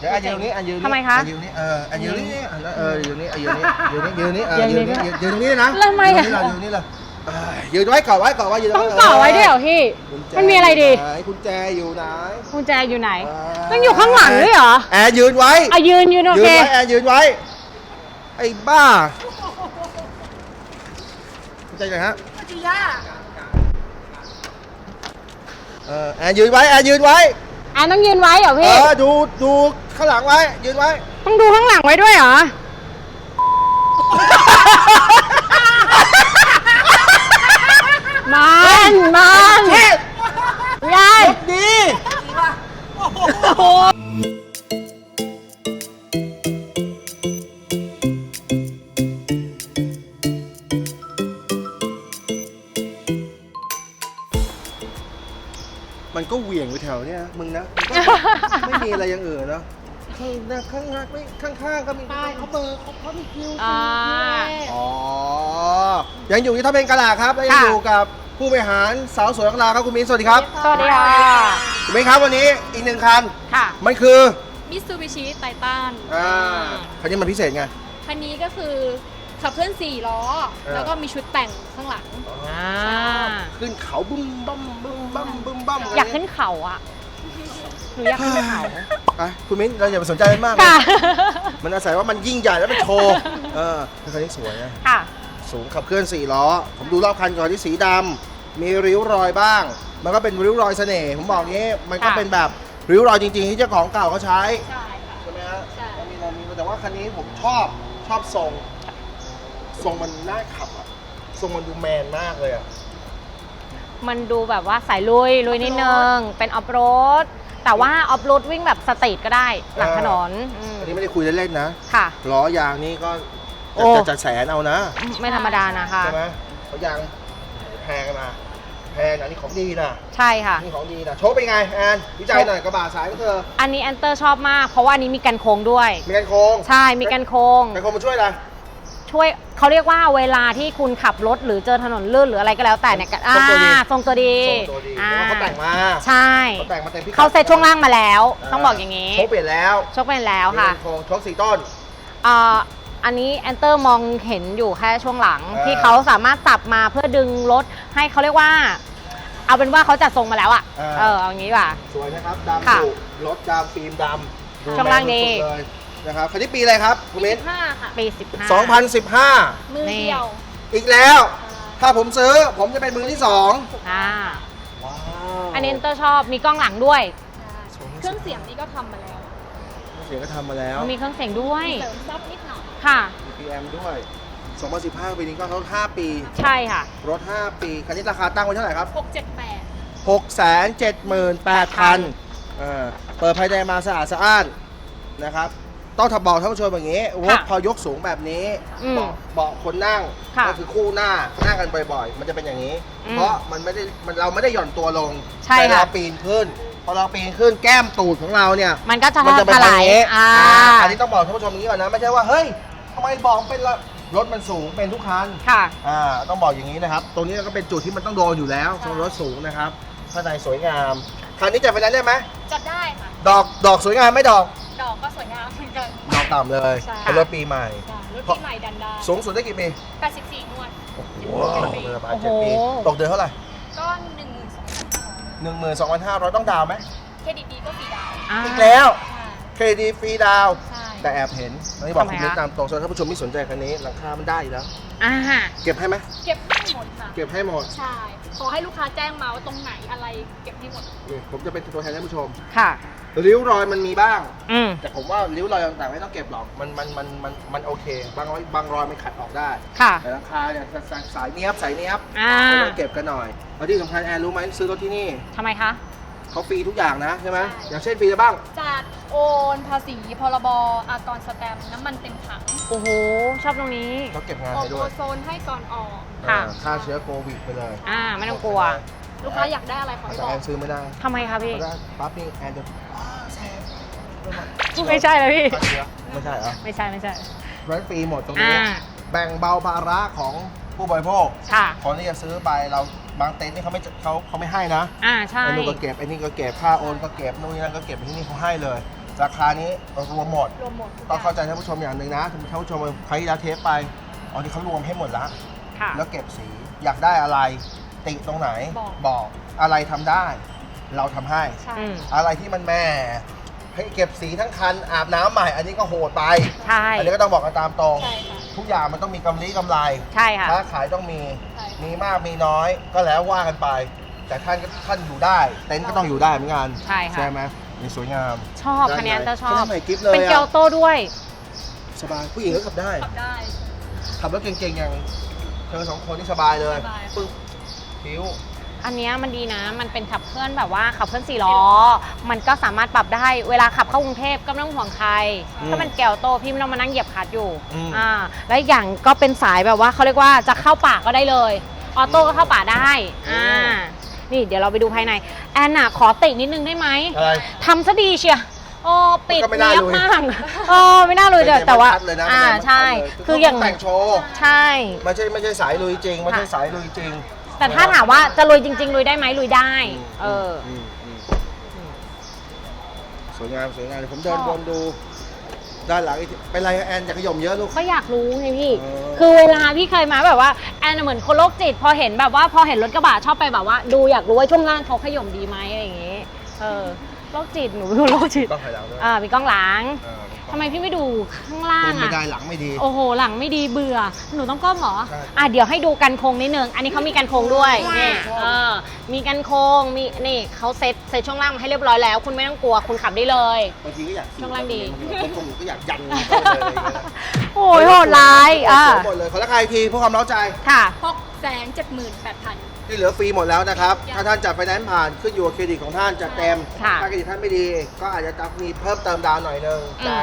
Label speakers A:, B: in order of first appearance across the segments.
A: เดี๋ยวอันยืนตรงนี้อันยืนนี่
B: ทำไมคะ
A: อันยืนนี่เอออันยืนนี่อันนั้นเออยืนนี่อันยืนนี่ยืนนี่ยืนนี่เออ
B: ยื
A: ยื
B: น
A: น
B: นี่
A: นี่ยืนตรงนี้เลยนะ
B: แล้วทำไมอะ
A: ยืนนี่เลยยืนนี่เลยเออยืนไว้เกาะไว้เกาะไว้ยืน
B: ต้อง
A: ไว้
B: เกาะไว้ด้วยเหรอพี่
A: กุญแจ
B: มันมีอะไรดี
A: ไหนกุญแจอยู่ไหน
B: กุญแจอยู่ไหน
A: อ่า
B: ต้องอยู่ข้างหลังด้วยเหรอ
A: แอร์ยืนไว้
B: อะยืนยืนโอ
A: ยื
B: เคน
A: ไว้แอร์ยืนไว้ไอ้บ้ากุญแจไหนฮะเออแอร์ยืนไว้แอร์ยืนไว้
B: อะต้องยืนไว้เหรอ
A: เอ
B: พี่
A: อดูดูข้างหลังไว้ ยืนไว้
B: ต้องดูข้างหลังไว้ด้วยเหรอ
A: ยังอยู่ที่ท่าเป็นกะลาครับและยัง
B: ค่ะ
A: อยู่กับผู้บริหารสาวสวยของเราครับคุณมิ้นสวัสดีครับ
B: สวัสดีค่ะ
A: คุณมิ้นครับวันนี้อีกหนึ่งคัน
B: ค่ะ
A: มันคือ
C: มิตซูบิชิไททัน
A: อ่าคันนี้มันพิเศษไง
C: คันนี้ก็คือขับเคลื่อน4ล้อ
A: เออ
C: แล้วก็มีชุดแต่งข้างหลัง
B: อ่า
A: ขึ้นเขาบึ้มบั้มบึ้มบั้มบึ้มบั้ม
B: อยากขึ้นเขาอะหนูอยากขึ้นเขา
A: อะคุณมิ้นเราอย่าไปสนใจมันมากเลย
B: ค่ะ
A: มันอาศัยว่ามันยิ่งใหญ่แล้วมันโชว์เออคันนี้สวยนะ
B: ค่ะ
A: สูงขับเคลื่อน4ล้อ ผมดูรอบคันก่อนที่สีดำมีริ้วรอยบ้าง มันก็เป็นริ้วรอยเสน่ห์ผมบอกงี้มันก็
B: ค่ะ
A: เป็นแบบริ้วรอยจริงๆที่เจ้าของเก่าเขาใช้
C: ใช่ค่ะ
A: ใช่ไหมฮะ
C: ใช่
A: มีอะไรมีแต่ว่าคันนี้ผมชอบชอบทรง ทรงมันน่าขับอะทรงมันดูแมนมากเลยอะ
B: มันดูแบบว่าสายลุย ลุยนิดนึง เป็นออฟโรด แต่ว่าออฟโรดวิ่งแบบสตรีทก็ได้ หลังถนนอืม
A: อันนี้ไม่ได้คุยเล่นๆนะ
B: ค่ะ
A: ล้อยางนี่ก็
B: โอ้
A: จะจะจะแสนเอานะ
B: ไม่ธรรมดานะคะ
A: ใช่ไหมเขายางแพงนะแพงนะนี่ของดีนะ
B: ใช่ค่ะ
A: นี่ของดีนะโชว์เป็นไงแอนวิจัยหน่อยกระบะสายของเธอ
B: อันนี้แอนเตอร์ชอบมาก เพราะว่าอันนี้มีกันโค้งด้วย
A: มีกันโค้ง
B: ใช่มีกันโค้ง
A: กันโค้งมาช่วยอะไร
B: ช่วยเขาเรียกว่าเวลาที่คุณขับรถหรือเจอถนนลื่นหรืออะไรก็แล้วแต่เนี่ยก็อ่าทรงตัวดี
A: ทรงตัวดี
B: อ่า
A: เพราะว่าเขาแต่งมา
B: ใช่
A: เขาแต่งมาเต็มพิกัด
B: เขาเซตช่วงล่างมาแล้ว ต้องบอกอย่างนี้
A: โชว์เปลี่ยนแล้ว
B: ชกเป็นแล้วค่ะ
A: มีกันโค้งโชว์สี่ต้น
B: อ่า อันนี้แอนเตอร์มองเห็นอยู่แค่ช่วงหลัง
A: อ่า
B: ที่เขาสามารถสับมาเพื่อดึงรถให้เขาเรียกว่า เอาเป็นว่าเขาจัดทรงมาแล้วอะเออเอาอย่างนี้ดีกว่า
A: สวยนะครับดำ
B: ค่ะ
A: ดุรถดำฟิล์มดำดู
B: ช่วงล่างดี
A: แมนสุดๆเลยนะครับคันนี้ปีอะไรครับคุณมิ้น
C: 5ค่ะ
B: ปี15
A: 2015
C: มือเดียว
A: อีกแล้ว ถ้าผมซื้อผมจะเป็นมือที่สอง
B: อ่า
A: ว้าว
B: อันนี้แอนเตอร์ชอบมีกล้องหลังด้วย
C: เครื่องเสียงนี่ก็ทำมาแล้ว
A: เสียงก็ทำมาแล้ว
B: มีเครื่องเสียงด้วย
C: เสริมซับนิดหน่อย
B: ค่ะ
A: มี PM ด้วย 2015 ปีนี้ก็รถ5ปี
B: ใช่ค่ะ
A: รถ 5 ปี คันนี้ราคาตั้งไว้เท่าไหร่ครับ
C: 678
A: 678,000เออเปิดภายในมาสะอาดสะอ้านนะครับ ต้องทับบอกท่านผู้ชมอย่างนี้รถพอยกสูงแบบนี้
B: อืม
A: เบาะเบาะคนนั่ง
B: ค่ะ
A: ก็คือคู่หน้านั่งกันบ่อยๆ มันจะเป็นอย่างนี้
B: อืม
A: เพราะมันไม่ได้มันเราไม่ได้หย่อนตัวลง
B: ใช่
A: แต่
B: ค่ะ
A: เราปีนขึ้น พอเราปีนขึ้นแก้มตูดของเราเนี่ย
B: มันก็จะ
A: มันจะเป็น
B: ถ
A: แบ
B: ลา
A: บ
B: ย
A: นี้
B: อ่า
A: อ่าอันนี้ต้องบอกท่านผู้ชมอย่างนี้ก่อนนะ ไม่ใช่ว่า เฮ้ย ทำไมบอกเป็นละรถมันสูงเป็นทุกคัน
B: ค่ะ
A: อ่าต้องบอกอย่างนี้นะครับ ตรงนี้ก็เป็นจุดที่มันต้องโดนอยู่แล้วสำหรับรถสูงนะครับข้างในสวยงามคันนี้จะไปนั้นได้ไหม
C: จัดได้ค่ะ
A: ดอกดอกสวยงามไม่ดอก
C: ดอกก็สวยงามเหมือนกัน
A: ดอกต่ำเลย
C: ใช่
A: เป็นรถปีใหม่
C: ใช่รถปีใหม่ดันได้
A: สูงสุดได้กี่ปี
C: 84งวด
A: ว้าวเดือนประมาณเจ็ดปี
B: โอ้โห
A: ตกเดือนเท่าไหร่
C: ก็1 2 0 0
A: หนึ่งหมื่นสองพันห้าร้อยต้องดาวน์ไหม
C: เครดิตดีก็ฟรีดาวน์
B: อ่า
A: อีกแล้ว
C: ใช่
A: เครดิตฟรีดาวน์
C: ใช่
A: แต่แอบเห็นตอนนี้บอก
B: ทำไม
A: คุณมิ้น
B: คะ
A: ตามตรงส่วนท่านผู้ชมที่สนใจคันนี้ราคามันได้อยู่แล้ว
B: อ่า
A: เก็บให้ไหม
C: เก็บให้หมดค่ะ
A: เก็บให้หมด
C: ใช่ ขอให้ลูกค้าแจ้งมาว่าตรงไหนอะไรเก็บให้หมด
A: นี่ผมจะเป็นตัวแทนท่านผู้ชม
B: ค่ะ
A: ริ้วรอยมันมีบ้าง
B: อืม
A: แต่ผมว่าริ้วรอยต่างๆไม่ต้องเก็บหรอกมันมันมันมันมันโอเค บางรอยบางรอยมันขัดออกได้
B: ค่ะ
A: แต่ราคาเนี่ยสายสายเนี้ยบสายเนี้ยบ
B: อ่า
A: ก็ต้องเก็บกันหน่อยแล้วที่สำคัญแอนรู้ไหมซื้อรถที่นี่
B: ทำไมคะ
A: เขาฟรีทุกอย่างนะใช่ไหม
C: ใช่
A: อย่างเช่นฟรีอะไรบ้าง
C: จัดโอนภาษีพรบอากรสแตมป์น้ำมันเต็มถัง
B: โอ้โห ชอบตรงนี้
A: เขาเก็บงาน
C: โอ
A: ให้ด้
C: โอ
A: วย
C: โซนให้ก่อนออก
B: ค่ะ
A: อ่าฆ่าเชื้อโควิดไปเลย
B: อ่า ไม่ต้องกลัว
C: ลูกค้าอยากได้อะไรขอให้
A: แต่
C: บอ
A: แอก นซื้อไม่ได้
B: ทำไมคะพี่
A: เพราะว่าปั๊บนี่แอนจะอ้าวแสบ
B: ไม่ใช่เลยพี่
A: ฆ่าเชื้อไม่ใช่เหรอ
B: ไม่ใช่ไม่ใช่
A: ร้านฟรีหมดตรงนี้
B: อ่า
A: แบ่งเบาภาระของผู้บริโภค
B: ค่ะ
A: คนที่จะซื้อไปเรา บางเต็นท์นี่เขาไม่เขาเขาไม่ให้นะ
B: อ่าใช่
A: ไอ้นู่นก็เก็บไอ้นี่ก็เก็บค่าโอนก็เก็บนู่นนี่นั่นก็เก็บที่นี่เขาให้เลย ราคานี้รวมหมด
C: รวมหมดทุก
A: ต้อง
C: ย่
A: เข้าใจท่านผู้ชมอย่างหนึ่งนะท่านผู้ชมใครที่แล้วเทปไปอ๋อนี่เขารวมให้หมดละ
B: ค่ะ
A: แล้วเก็บสีอยากได้อะไร ติตรงไหน
C: บอก
A: บอกอะไรทำได้ เราทำให้
C: ใช่
B: อืม
A: อะไรที่มันแม่ให้เก็บสีทั้งคันอาบน้ำใหม่ อันนี้ก็โหดไป
B: ใช่
A: อันนี้ก็ต้องบอกกันตามตรง
C: ใช่ค่ะ
A: ทุกอย่างมันต้องมีกำไรกำไร
B: ใช่ค่ะ
A: ค้าขายต้องมี
C: ใช่
A: มีมากมีน้อยก็แล้วว่ากันไป แต่ท่านก็ท่านอยู่ได้ เต็นท์ก็ต้องอยู่ได้เหมือนกัน
B: ใช่ค่ะ
A: ใช่ไหมนี่สวยงาม
B: ชอบคันนี้จะชอบ
A: ใหม่กิฟต์เลย
B: เป็น
A: อะ
B: เกียวโตด้วย
A: สบายผู้หญิงก็ขับได้
C: ขับได้
A: ขับรถเก่งๆอย่างเธอสองคนนี่สบายเลย
C: สบาย
A: ปึ๊บผิว
B: อันเนี้ยมันดีนะ มันเป็นขับเคลื่อนแบบว่าขับเคลื่อนสี่ล้อ มันก็สามารถปรับได้ เวลาขับเข้ากรุงเทพก็ไม่ต้องห่วงใคร
A: อืม
B: ถ้ามันแก้วโตพี่ไม่ต้องมานั่งเหยียบคลัดอยู่
A: อืม
B: อ่า แล้วอีกอย่างก็เป็นสายแบบว่าเขาเรียกว่าจะเข้าป่าก็ได้เลย ออโต้ก็เข้าป่าได้ อ่า นี่เดี๋ยวเราไปดูภายใน แอนน่ะขอตินิดนึงได้ไหม
A: อะไร
B: ทำซะดีเชียโอ้ปิด
A: ก็ไม่น่า
B: เนียบ
A: ลุย
B: มากโอ้ไม่น่าลุยเดี๋ยวแต่ว่า
A: ไม่ได้ชัดเลยนะ
B: อ่า
A: ไม่ได้
B: ใช่
A: ชัดเลย
B: คืออย่าง
A: แต่งโชว์
B: ใช่
A: ไม่ใช่ไม่ใช่สายลุยจริง ไม่ใช่สายลุยจริง
B: แต่ถ้าถามว่าจะลุยจริง ๆ ลุยได้ไหมลุยได้ เออ
A: มอืมสวยงามสวยงามเดี๋ยวผมเดิน
B: ชอบ
A: วนดู ด้านหลังอีกทีเป็นไรแอนอยากขย่มเยอะลูก
B: ก็อยากรู้ไงพี่
A: เออ
B: คือเวลาพี่เคยมาแบบว่าแอนนะเหมือนคนโรคจิต พอเห็นแบบว่าพอเห็นรถกระบะชอบไปแบบว่า ดูอยากรู้ว่าช่วงล่างเขาขย่มดีไหมอะไรอย่างงี้ เออโรคจิตหนูเป็นคนโรคจิต
A: ต้องถอยหลังด้วย
B: อ่ามีกล้องหลัง
A: อ่า
B: ทำไมพี่ไม่ดูข้างล่าง
A: ไม่ได้
B: อะ
A: หลังไม่ดี
B: โอ้โห หลังไม่ดีเบื่อ หนูต้องก้มเหรออะเดี๋ยวให้ดูกันโครงนิดนึง อันนี้เขามีกันโครงด้วยนี่มีกันโครงมีนี่เขาเซตเซ็ตช่วงล่างมาให้เรียบร้อยแล้ว คุณไม่ต้องกลัวคุณขับได้เลย
A: บางทีก็อยาก
B: ช่วงล่างดี
A: ผมผมก็อยากยันเอ้
B: โอ้โหดร้ายอะ
A: หมดเลยขอละใครทีเพื่อความร้อนใจ
B: ค่ะ
C: พกแสงเจ็ดหมื่นแปดพัน
A: ที่เหลือฟรีหมดแล้วนะครับ ถ้าท่านจัดไฟแนนซ์ผ่านขึ้นอยู่กับเครดิตของท่านจะเต็ม
B: ค่ะ
A: ถ้าเครดิตท่านไม่ดี ก็อาจจะจะมีเพิ่มเติมดาวน์หน่อยนึง
B: อืม
A: แต่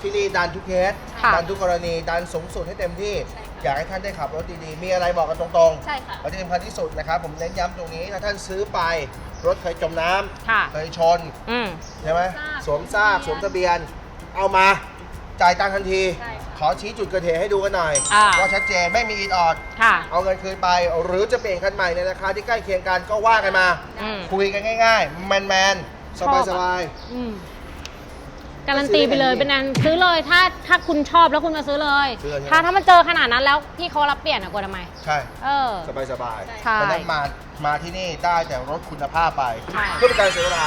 A: ที่นี่ดันทุกเคส
B: ค่ะ
A: ดันทุกกรณีดันสูงสุดให้เต็มที่
C: ใช่ค่ะ
A: อยากให้ท่านได้ขับรถดีๆ มีอะไรบอกกันตรงๆ
C: ใช่ค่ะ
A: และที่สำคัญที่สุดนะครับ ผมเน้นย้ำตรงนี้ถ้าท่านซื้อไปรถเคยจมน้ำ
B: ค่ะ
A: เคยชน
B: อืม
A: ใช่ไหม
C: ซาก
A: สวมซากสวมทะเบียน เอามาจ่ายตังค์ทันที
C: ใช่ค่ะ
A: ขอชี้จุดเกิดเหตุให้ดูกันหน่อย
B: อ่า
A: ว่าชัดเจนไม่มีอีดออด
B: ค่ะ
A: เอาเงินคืนไป หรือจะเปลี่ยนคันใหม่ในราคาที่ใกล้เคียงกันก็ว่ากันมา
B: อืม
A: คุยกันง่ายๆ แมนแมนๆส
B: ชอ
A: บาย
B: บ
A: ส
B: อะ
A: บาย
B: อืมการันตีไปเลยเป็นอันซื้อเลยถ้าถ้าคุณชอบแล้วคุณมาซื้อเลย
A: ซื้อเลยใช่ไหม
B: ถ้าถ้ามันเจอขนาดนั้นแล้วพี่เขารับเปลี่ยนอะกลัวทำไม
A: ใช่
B: เออ
A: สบายสบาย
B: ใช่
A: เพราะฉะนั้นมา มาที่นี่ได้แต่รถคุณภาพไป
B: ใช่
A: เพื่อเป็นการเสียเวลา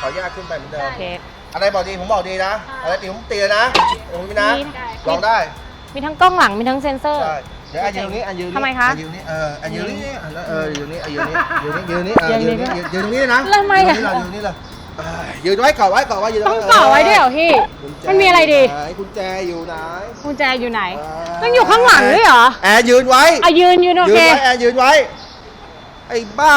A: ขออนุญาตขึ้นไปเหมือนเดิม
B: โอเค
A: อะไรบอกดีผมบอกดีนะ
C: ค่ะ
A: อะไรตีผมตีเลยนะผมมีนะ
B: มี
C: ได้
A: ลองได้
B: มีทั้งกล้องหลังมีทั้งเซ็นเซอร์
A: ใช่เดี๋ยวอันยืนนี้อันยืนนี้
B: ทำไมคะ
A: อันยืนนี้เอออันยืนนี้อันนั้นเออยืนนี้อันยืนนี้ยืนนี้ยืนนี้เออ
B: ยื
A: ยื
B: น
A: น
B: นี้
A: นี้ยืนตรงนี้เลยนะ
B: แล้วทำไมอะ
A: ยืนนี่เลยยืนนี่เลยเอ้ยยืนไว้ก่อนไว้ก่อนไว้ยืน
B: ต้อง
A: ไว้
B: ต่อไว้ด้วยเหรอพี่
A: กุญแจ
B: มันมีอะไรดี
A: ไหนกุญแจอยู่ไหน
B: กุญแจอยู่ไหน
A: เต้
B: องอยู่ข้างหลังด้วยเหรอ
A: แอร์ยืนไว้
B: อะยืนยืนโอ
A: ยื
B: เค
A: นไว้แอร์ยืนไว้ไอ้บ้า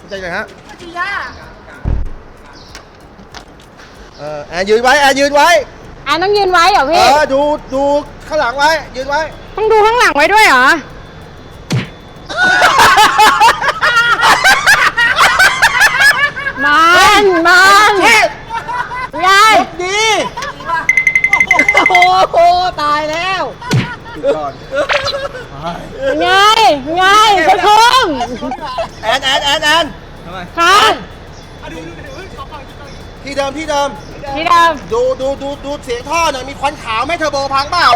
A: กุญแจอยู่ไหนฮะ
C: จีย่า
A: เออแอร์ยืนไว้แอร์ยืนไว้
B: อะต้องยืนไว้เหรอ
A: เอ
B: พี่
A: อดูดูข้างหลังไว้ ยืนไว้
B: ต้องดูข้างหลังไว้ด้วยเหรอ มันมันยาย
A: ดี
B: โอ้โห ตายแล้ว
A: ก่อน
B: ไงไงกระทม
A: แอนแอนแอนแอน
B: ค่ะ
A: ที่เดิมที่เดิม
B: พี่ด
A: ดูดูดูดูเสียงท่อหน่อยมีควันขาวไหม่เทอร์โบพังเปล่า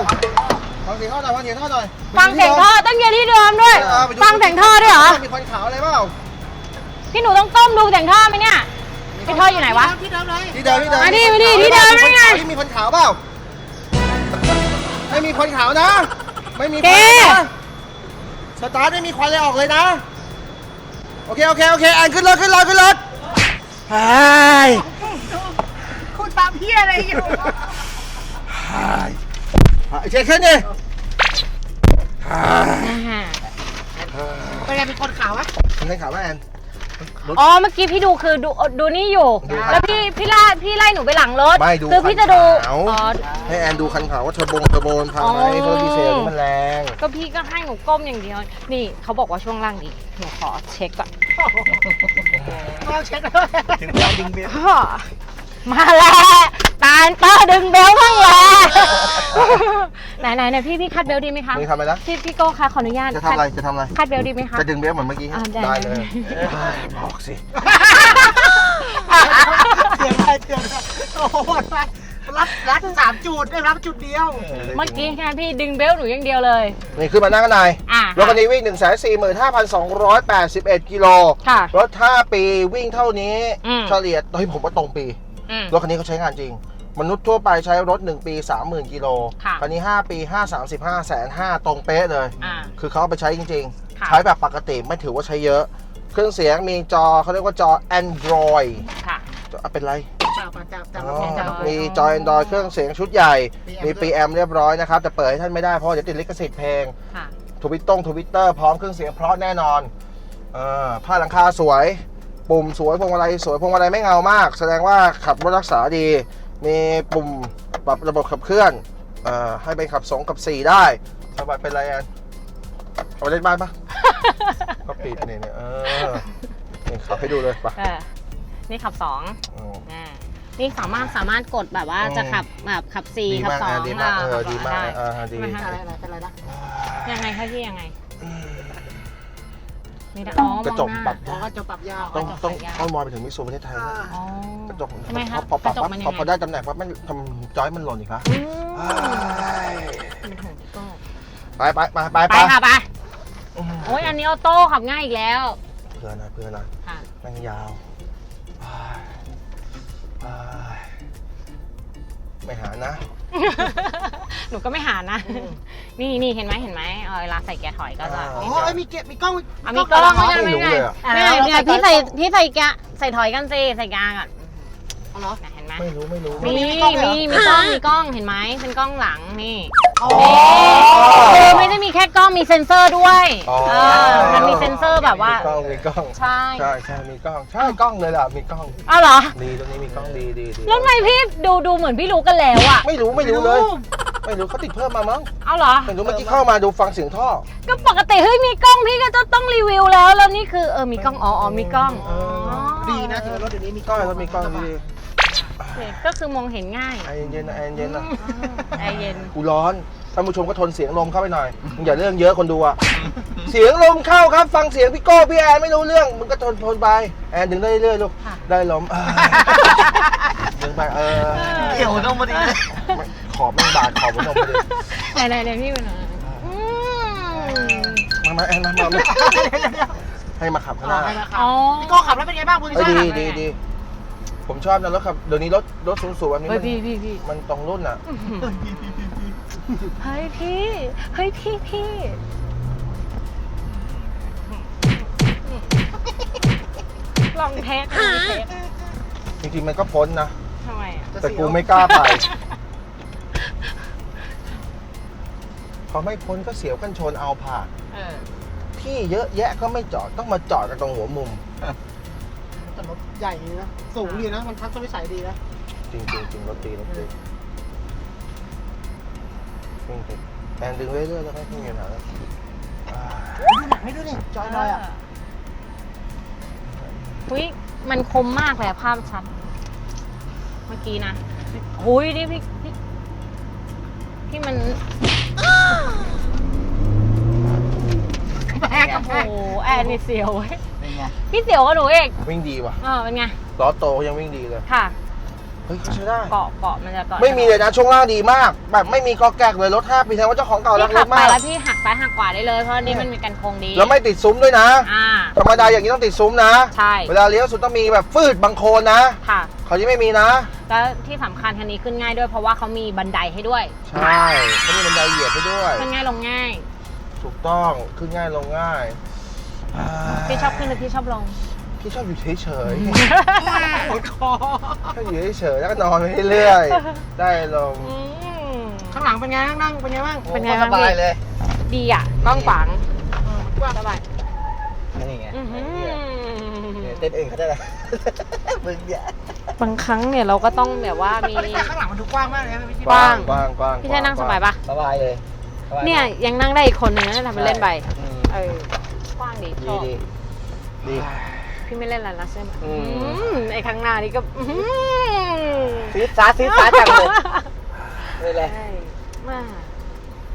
A: ฟังเสียงท่อหน่อยฟังเสียงท่อหน่อยำ
B: ฟังเสียงท่อต้องยืนที่เดิมด้วย
A: เออไปดู
B: ฟังเสียงท่อด้วยเหรอ
A: มีควันขาวอะไรเปล่า
B: พี่หนูต้องก้มดูเสียงท่อไหมเนี่ยพี่ท่ออยู่ไหนวะ
A: ที่เดิมที่เดิม
B: มาดิมาดิที่เดิมได้ไง
A: มีควันขาวเปล่าไม่มีควันขาวนะ ไม่มีค
B: เอ๊
A: วันนะสตาร์ทไม่มีควันอะไรออกเลยนะ โอเคโอเคโอเคแอนขึ้นรถขึ้นรถขึ้นรถไฮ
C: คุณตามพี่อะไรอยู่
A: ไฮ เช็คขึ้นดิไฮ
C: เป็นไงเป็นคนขาววะ
A: มันให้ข่าวว่าแอนรถ
B: อ๋อเมื่อกี้พี่ดูคือดูดูนี่อยู่
A: ดู
B: แล้วพี่พี่ไล่พี่ไล่หนูไปหลังรถ
A: ไม่ดู
B: คือพี่จะดู
A: คันขาว
B: อ๋อ
A: ให้แอนดูคันขาวว่าเทอร์โบเทอร์โบมันพังไหม
B: อ๋อ
A: เพราะดีเซลนี่มันแรง
B: ก็พี่ก็ให้หนูก้มอย่างเดียว นี่เขาบอกว่าช่วงล่างดีหนูขอเช็คก่อน
C: เราเช็คเลย
A: ถึงเราดึงเบรก
B: มาแล้วตาลเตอร์ดึงเบลข้างแล ไหนไหนไหนพี่พี่คัดเบลดีไหมคะ
A: มึงทำอะไรนะ
B: พี่พี่โก้คะขออนุญาต
A: จะทำอะไรจะทำอะไร
B: คัดเบลดีไหมคะ
A: จะดึงเบรกเหมือนเมื่อกี้
B: อ่าได้
A: ได้เลยเอ้ยบอกสิ
D: เถียงได้เถียงได้โอ้โหรัดรัดสามจุดได้รับจุดเดียว
B: เมื่อกี้แค่พี่ดึงเบลต์หนูอย่างเดียวเลย
A: นี่ขึ้นมานั่งข้างใน
B: อะ
A: รถคันนี้วิ่ง 1 4 5 2 8 1กิโล
B: ค่ะ
A: รถ5ปีวิ่งเท่านี้
B: อืม
A: เฉลี่ยเฮ้ยผมว่าตรงปี
B: อืม
A: รถคันนี้เขาใช้งานจริง มนุษย์ทั่วไปใช้รถ 1 ปี 30,000กิโล
B: ค่ะ
A: คันนี้ 5 ปี 5 35แสน5ตรงเป๊ะเลย
B: อ่า
A: คือเขาเอาไปใช้จริง
B: ค่ะ
A: ๆ ใช้แบบปกติไม่ถือว่าใช้เยอะ เครื่องเสียงมีจอเขาเรียกว่าจอ Android
B: ค่ะ
A: จอเป็นไร
D: จับมาจับจับ
A: อ๋
D: มา
A: อ
D: แข่งจับมา
A: มีจอ Android เครื่องเสียงชุดใหญ่ มี preamp เรียบร้อยนะครับ แต่เปิดให้ท่านไม่ได้เพราะเดี๋ยวติดลิขสิทธิ์เพลง
B: ค่ะ
A: ทวิตตงทวิตเตอร์พร้อมเครื่องเสียงเพราะแน่นอนเออผ้าหลังคาสวย ปุ่มสวยพวงมาลัยสวยพวงมาลัยไม่เงามาก แสดงว่าขับรถรักษาดี มีปุ่มปรับระบบขับเคลื่อนเอ่อให้เป็นขับ 2 กับ 4 ได้สบายเป็นไรแอนเอาไปเล่นบ้านปะก็ปิดนี่เนี่ยเออนี่ขับให้ดูเลยปะ
B: เออนี่ขับสอง
A: อืม
B: อ่านี่สามารถสามารถกดแบบว่า
A: อืม
B: จะขับแบบขับสี่
A: ดี
B: ขับ
A: มาก
B: สอง
A: อะดีมากเออ
B: ขับ
A: ดีมาก
B: ได้
A: เออดี
B: ใช่ไหมคะ
D: อะไรอะไรเป็นอะไรนะ
B: ยังไงคะพี่ยังไงนี่นะอ๋อ
A: กระจก
B: มองห
A: ป
B: น้า
A: รับ
D: อ๋อก็จะปรับยาว
A: ต้อง
B: กระจก
A: ต้อง
B: สายยาว
A: ต้องมองไปถึงมิสซูประเทศไทยนะ
B: อ๋อก
A: ระจก
B: ทำไมครับ
A: พอปรับ
B: กระจก
A: ปั๊บ
B: มันยัง
A: พอ
B: ไง
A: พอได้ตำแหน่งปั๊บมันทำจอยมันหล่นอีกครับ
B: อืม
A: ไปไปไปไป
B: ไปค่ะไปโอ้ยอันนี้ออโต้ขับง่ายอีกแล้ว
A: เพื่อนนะเพื่อนนะ
B: ค่ะ
A: นั่งยาวไปไปไม่หานะ
B: หนูก็ไม่หานะ นี่นี่เห็นไหมเห็นไหมเออเวลาใส่แกยร์ถอยก็จะ
D: อ๋อไอ้มีเก็บมีกล้อง
B: อะมีกล้องไม่ได้
A: ไม่
B: ไม่ได้เนี่ยพี่ใส่พี่ใส่แกะใส่ถอยกันสิใส่กลางก่อน
D: เอาเหรอ
B: น่ะเห็นไหม
A: ไม่รู้ไม่รู้
B: มี
D: มี
B: มี
D: กล้องเหรอ
B: มีมีกล้องมีกล้องเห็นไหมเป็นกล้องหลังนี่
D: อ๋อ
B: คือไม่ได้มีแค่กล้องมีเซ็นเซอร์ด้วย
A: อ๋อ
B: เออมันมีเซ็นเซอร์แบบว่า
A: มีกล้องมีกล้อง
B: ใช่
A: ใช่ใช่มีกล้องใช่กล้องเลยล่ะมีกล้อง
B: อ้าวเหรอ
A: ดีตรงนี้มีกล้องดีดีดี
B: แล้วทำไมพี่ดูดูเหมือนพี่รู้กันแล้วอะ
A: ไม่รู้ไม่รู้เลย ไม่รู้เขาติดเพิ่มมามั้ง
B: เอาเหรอ
A: ไม่รู้เมื่อกี้เข้ามาดูฟังเสียงท่อ
B: ก็ปกติเฮ้ยมีกล้องพี่ก็จะต้องรีวิวแล้วแล้วนี่คือเออมีกล้องอ๋ออ๋อมีกล้อง
A: เออ
D: ดีนะถึงรถเดี๋ยวนี้มี
A: กล้องแล้วมีกล้องดี
B: โอ เคก็คือมองเห็นง่าย
A: ไอเย็นๆนะไอเย็นๆนะ
B: แอร์เย็น
A: กูร้อนท่านผู้ชมก็ทนเสียงลมเข้าไปหน่อยมึงอย่าเรื่องเยอะคนดูอะเสียงลมเข้าครับ ฟังเสียงพี่โก้พี่แอนไม่รู้เรื่องมึงก็ทนทนไปแอนดึงได้เรื่อยๆลูก
B: ค่ะ
A: ได้ลมเออดึงไปเออ
D: เกี่ยวต้องมาดีเลย
A: ไม่ขอบมันบาดขอบมันลมไปเลย
B: ไหนไหนไหนพี่เป็นอะไรอืม
A: มามาแอนมามามาให้มาขับข้างหน้า
D: ให้มาขับ
B: อ๋อ
D: พี่โก้ขับแล้วเป็นไงบ้างคุณ
A: เอ้ย
D: ชา
A: ดี
D: ติ
A: ดีดี ผมชอบนะรถขับเดี๋ยวนี้รถรถสูงๆแบบนี้
B: เฮ้ย
A: มัน
B: พี่พี่พี่
A: มันตรงรุ่นอะ
B: เฮ้ยพี่เฮ้ยพี่พี่ลองเทสลองเทส
A: จริงๆมันก็พ้นนะ
B: ทำไมอะ
A: แต่กูไม่กล้าไปพอไม่พ้นก็เสียวกันชนเอาผ่าน
B: เออ
A: ที่เยอะแยะก็ไม่จอดต้องมาจอดกันตรงหัวมุม
D: แต่รถ ใหญ่ดีนะ สูงดีนะ มันทักษะวิสัยดีนะ
A: จริงจริงจริงรถตีรถตีจริงจริงแอนดึงเรื่อยๆแล้วไม่มีปัญหาแล้วอ่า
D: หนักให้ด้วยนี่จอยดอยอะ
B: อุ้ยมันคมมากเลยอะภาพชัด เมื่อกี้นะหุยนี่พี่พี่พี่มัน
D: แม่กับ
B: โอ้โหแอนนี่เสียวเว้ย
D: เป็น ไง
B: พี่เสียวกับหนูเอง
A: วิ่งดีว่ะ
B: เออเป็นไง
A: ล้อโตยังวิ่งดีเลย
B: ค่ะ
A: เฮ้ยเขาใช้ได้
B: เกาะเกาะมันจะเกาะ
A: ไม่มีเลยนะช่วงล่างดีมาก แบบไม่มีกอแกกเลยรถ5ปีแสดงว่าเจ้าของเก่ารัก
B: พี่
A: ร
B: ขับ
A: ถ
B: ไป
A: มาก
B: แล้วพี่หักซ้ายหักขวาได้เลยเพราะอันนี่มันมีกันโคงดี
A: แล้วไม่ติดซุ้มด้วยนะ
B: อ่า
A: ธรรมดาอย่างนี้ต้องติดซุ้มนะ
B: ใช่
A: เวลาเลี้ยวสุดต้องมีแบบฟืดบางโคนนะ
B: ค่ะ
A: เขาที่ไม่มีนะ
B: แล้วที่สำคัญคันนี้ขึ้นง่ายด้วยเพราะว่าเขามีบันไดให้ด้วย
A: ใช่เขามีบันไดเหยียบให้ด้วย
B: ขึ้นง่ายลงง่าย
A: ถูกต้องขึ้นง่ายลงง่ายอ่า
B: พี่ชอบขึ้นหรือพี่ชอบลง
A: พี่ชอบอยู่เฉย
D: ปวดคอ
A: ๆชอบอยู่เฉยๆแล้วก็นอนไปเรื่อยๆได้ลง
B: อืม
D: ข้างหลังเป็นไงนั่งนั่งเป็นไงบ้าง
B: เป็นไงบ้าง
A: สบาย
B: พี่
A: เลย
B: ดีอะกว้างขวาง
D: เออกว้าง
B: สบาย
A: นี่ไง
B: อื้อหือ
A: เต้นเองเขาได้ละมึงเนี่ย
B: บางครั้งเนี่ยเราก็ต้องแบบว่ามี
D: แต่ข้างหลังมันดูกว้างมากเลยนะพี่
B: กว้าง
A: กว้างกว้าง
B: พี่ชายนั่งสบายปะ
A: สบายเลยสบา
B: เนี่ยยังนั่งได้อีกคนนึงนะทำเป็นเล่นไป
A: อืม
B: เออ กว้างดีช
A: ดี
B: อบ
A: ดีดี
B: พี่ไม่เล่นแล้วนะใช่ไหม
A: อืม
B: อืมไอ้ข้างหน้านี่ก็อื้อหือ
A: ซีดซาซีดซาจังเลยนี่แหละ
B: ใช่มาก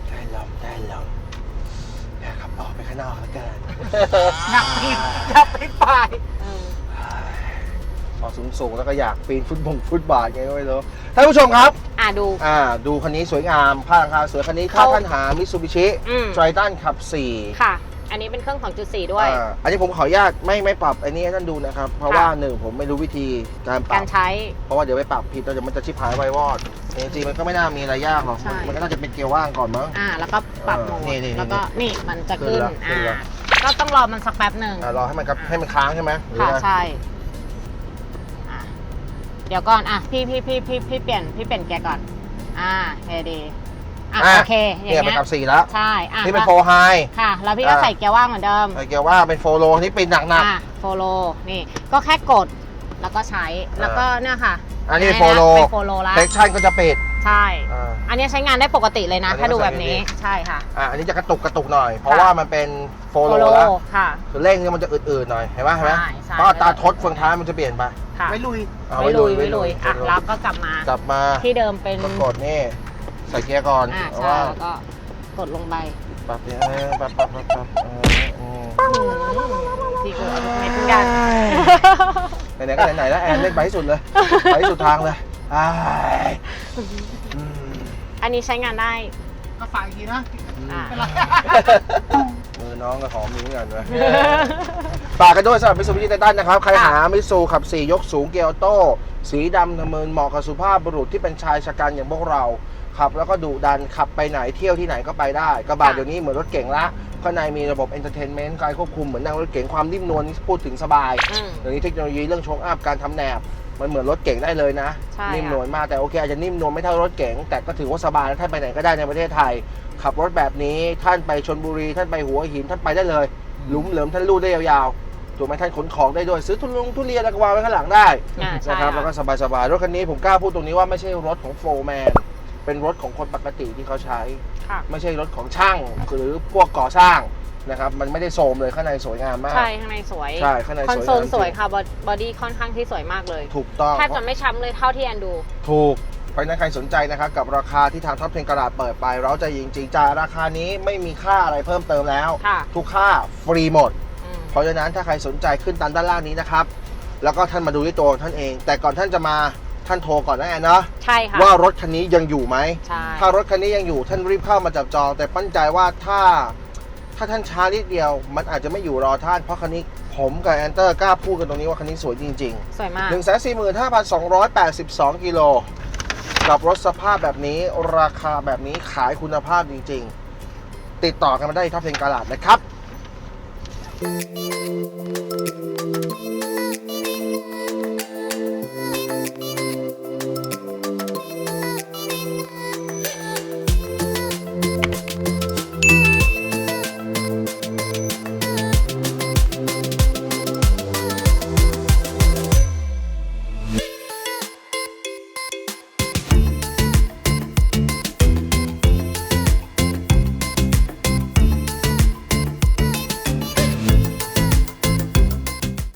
A: ได้ลมได้ลมอยากขับออกไปข้างนอกแล้วกัน
D: หนักผิดจับผิดไป
B: เออ
A: พอสูงๆแล้วก็อยากปีนฟุตบงฟุตบาทไงก็ไม่รู้ท่านผู้ชมครับ
B: อะดู
A: อ่า ดูคันนี้สวยงามผ้าหลังคาสวยคันนี้ ถ้า
B: เขา
A: ท่านหามิ t ซูบิชิ
B: อืม
A: ไตรตันขับ4
B: ค่ะ อันนี้เป็นเครื่อง2.4ด้วย
A: อ่าอันนี้ผมขออนุญาตไม่ไม่ปรับอันนี้ให้ท่านดูนะครับ เพราะ
B: ค่ะ
A: ว่าหนึ่งผมไม่รู้วิธีการปรั
B: กา
A: บ
B: รใช้
A: เพราะว่าเดี๋ยวไปปรับผิดแล้วเดี๋ยวมันจะชิบหายไววอดจริงๆมันก็ไม่น่ามีอะไรยากหรอก
B: ใช่
A: มันก็น่าจะเป็นเกียร์ว่างก่อนมั้ง
B: อ่า แล้วก็ปรับโหมด
A: เออนี่นี่
B: แล้วก็นี่มันจะขึ้น
A: ขึ้นละขึ้
B: อ่า น
A: ละ
B: ก็ต้องรอมันสักแป๊บหนึ่ง
A: อ่ารอให้มันกับให้มันค้างใช่ไหมหรือ
B: ค่ะ
A: ไง
B: ใช่อะเดี๋ยวก่อนอะพี่พี่พี่พี่พี่เปลี่ยนพี่เปลี่ยนแกร์ก่อน อ่าโอเคดี อะ
A: อะ
B: โอเคอย่าง
A: เนี่ยไป
B: เงี้ย
A: ขับสี่แล้ว
B: ใช่อะ
A: นี่เป็น
B: แล้ว
A: โฟไฮ
B: ค่ะ แล้วพี่ก็
A: อะ
B: ใส่เกียร์ว่างเหมือนเดิม
A: ไอเกียร์ว่าเป็นโฟโลนี่ปีนหนัก
B: อะโฟโลนี่ ก็แค่กดแล้วก็ใช้แล้วก็เนี่ยค่ะ
A: ๆอันนี้เป็นะโฟโล
B: เป็นโฟโลแล้ว
A: เซ็กชันก็จะปิด
B: ใช่
A: อ่า
B: อันนี้ใช้งานได้ปกติเลยนะ
A: อันนี้
B: ถ้าดู
A: ก็ใช้
B: แบบนี้
A: ดี
B: ใช่ค่ะ
A: อะอันนี้จะกระตุกกระตุกหน่อย เพราะ
B: ค่ะ
A: ว่ามันเป็นโฟโล
B: โฟโล
A: แล้ว
B: ค่ะ
A: คือเร่งเนี่ยมันจะอืดๆหน่อยเห็นไหมเห็นไหม
B: ใช่ใช่
A: เพราะอัตราทดเฟืองท้ายมันจะเปลี่ยนไป
B: ค่ะ
D: ไม่ลุย
A: เอา
B: ไม่ลุย
A: ว้
B: ไม่ลุยอะ
A: ไว้
B: แล้วก็กลับมา
A: กลับมา
B: ที่เดิมเป็น
A: ก็กดนี่ ใส่เกียร์ก่อน
B: อ่า
A: เพราะ
B: ใช่
A: ว่า
B: แล้วก็กดลงไป
A: ปรับเนี่ยเออปรับปรับปรับปรับเอออืม
B: พี่กูเอาทุกเม็ดเหมือนกัน
A: ไหนๆก็ไหนๆแล้วแอนเล่นไปให้สุดเลยไปให้สุดทางเลยอ้ายอืม
B: อันนี้ใช้งานได้
D: ก็ฝากอีกทีนะ
B: อ่า
D: เป็นไร
A: มือน้องก็หอมนี้เหมือนกันเลยฝากกันด้วยสำหรับมิสูบิชิไททันนะครับ ใครหามิสูขับ 4 ยกสูงเกียร์ออโต้ สีดำทะเมินเหมาะกับสุภาพบุรุษที่เป็นชายชะกันอย่างพวกเรา ขับแล้วก็ดุดันขับไปไหนเที่ยวที่ไหนก็ไปได้ กระบะ
B: ค่ะ
A: เดี๋ยวนี้เหมือนรถเก่งละข้างในมีระบบเอนเตอร์เทนเมนต์การควบคุมเหมือนนั่งรถเก่งความนิ่มนวลนี่พูดถึงสบาย
B: อืม
A: เดี๋ยวนี้เทคโนโลยีเรื่องโชงอัพการทำแหนบ มันเหมือนรถเก่งได้เลยนะ
B: ใช่
A: นิ่ม
B: ค่ะ
A: นวลมากแต่โอเคอาจจะนิ่มนวลไม่เท่ารถเก๋งแต่ก็ถือว่าสบายแล้วท่านไปไหนก็ได้ในประเทศไทย ขับรถแบบนี้ท่านไปชนบุรีท่านไปหัวหินท่านไปได้เลยหลุมเหลิมท่านลู่ได้ยาวๆถูกไหมท่านขนของได้ด้วยซื้อทุลุงทุเรียนแล้วก็วางไว้ข้างหลังได้
B: อ่าใช่
A: นะครับแล้วก็
B: ค่ะ
A: สบายๆรถคันนี้ผมกล้าพูดตรงนี้ว่าไม่ใช่รถของโฟร์แมน เป็นรถของคนปกติที่เขาใช้
B: ค่ะ
A: ไม่ใช่รถของช่างหรือพวกก่อสร้างนะครับ มันไม่ได้โทรมเลยข้างในสวยงามมาก
B: ใช่ข้างในสวย
A: ใช่ข้างใน
B: คอนโซล
A: งาม
B: สวย
A: จริง
B: ค่ะบอดี้ค่อนข้างที่สวยมากเลย
A: ถูกต้อง
B: แทบจะไม่ช้ำเลยเท่าที่แอนดู
A: ถูก เพราะฉะนั้นใครสนใจนะครับ กับราคาที่ทางท็อปเทนกระดาษเปิดไป เราจะจริงๆจ่ายราคานี้ไม่มีค่าอะไรเพิ่มเติมแล้ว
B: ค่ะ
A: ทุกค่าฟรีหมด
B: อืม
A: เพราะฉะนั้นถ้าใครสนใจขึ้นตามด้านล่างนี้นะครับ แล้วก็ท่านมาดูด้วยตัวของท่านเอง แต่ก่อนท่านจะมา ท่านโทรก่อนนะแอนเนาะ
B: ใช่ค่ะ
A: ว่ารถคันนี้ยังอยู่ไหม
B: ใช่
A: ถ้ารถคันนี้ยังอยู่ท่านรีบเข้ามาจับจอง แต่ปั้นใจว่าถ้าถ้าท่านช้านิดเดียว มันอาจจะไม่อยู่รอท่าน เพราะคันนี้ผมกับแอนเตอร์กล้าพูดกันตรงนี้ว่าคันนี้สวยจริงๆ
B: สวยมาก
A: 1 4 5 2 8 2 กิโล กับรถสภาพแบบนี้ราคาแบบนี้ขายคุณภาพจริงๆ ติดต่อกันมาได้ที่ท็อปเทนกาลาดนะครับ